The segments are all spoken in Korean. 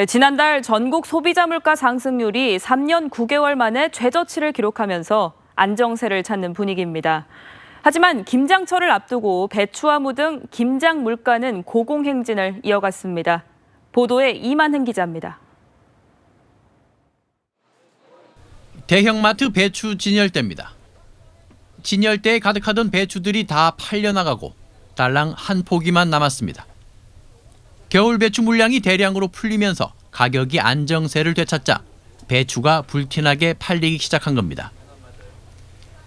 네, 지난달 전국 소비자 물가 상승률이 3년 9개월 만에 최저치를 기록하면서 안정세를 찾는 분위기입니다. 하지만 김장철을 앞두고 배추와 무 등 김장 물가는 고공행진을 이어갔습니다. 보도에 이만흥 기자입니다. 대형마트 배추 진열대입니다. 진열대에 가득하던 배추들이 다 팔려나가고 달랑 한 포기만 남았습니다. 겨울 배추 물량이 대량으로 풀리면서 가격이 안정세를 되찾자 배추가 불티나게 팔리기 시작한 겁니다.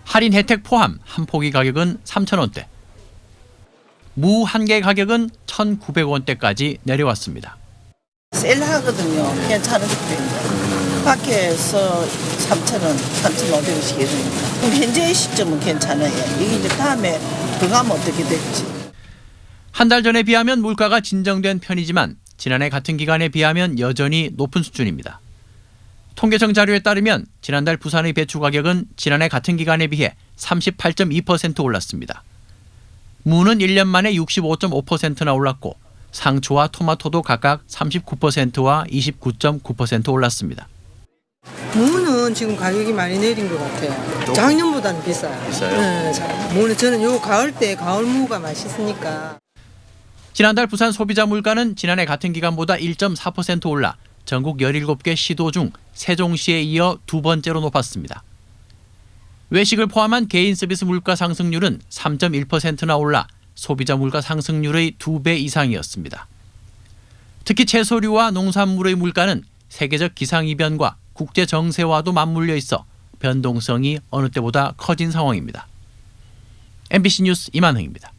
할인 혜택 포함 한 포기 가격은 3,000원대. 무 한 개 가격은 1,900원대까지 내려왔습니다. 셀하거든요. 괜찮은 것들입니다. 밖에서 3,000원, 3,500원씩 이러니까. 그럼 현재의 시점은 괜찮아요. 이게 이제 다음에 더 가면 어떻게 될지. 한 달 전에 비하면 물가가 진정된 편이지만 지난해 같은 기간에 비하면 여전히 높은 수준입니다. 통계청 자료에 따르면 지난달 부산의 배추 가격은 지난해 같은 기간에 비해 38.2% 올랐습니다. 무는 1년 만에 65.5%나 올랐고 상추와 토마토도 각각 39%와 29.9% 올랐습니다. 무는 지금 가격이 많이 내린 것 같아요. 작년보다는 비싸요. 비싸요? 네, 자, 무는 저는 요 가을 때 가을 무가 맛있으니까. 지난달 부산 소비자 물가는 지난해 같은 기간보다 1.4% 올라 전국 17개 시도 중 세종시에 이어 두 번째로 높았습니다. 외식을 포함한 개인 서비스 물가 상승률은 3.1%나 올라 소비자 물가 상승률의 두배 이상이었습니다. 특히 채소류와 농산물의 물가는 세계적 기상이변과 국제 정세와도 맞물려 있어 변동성이 어느 때보다 커진 상황입니다. MBC 뉴스 이만흥입니다.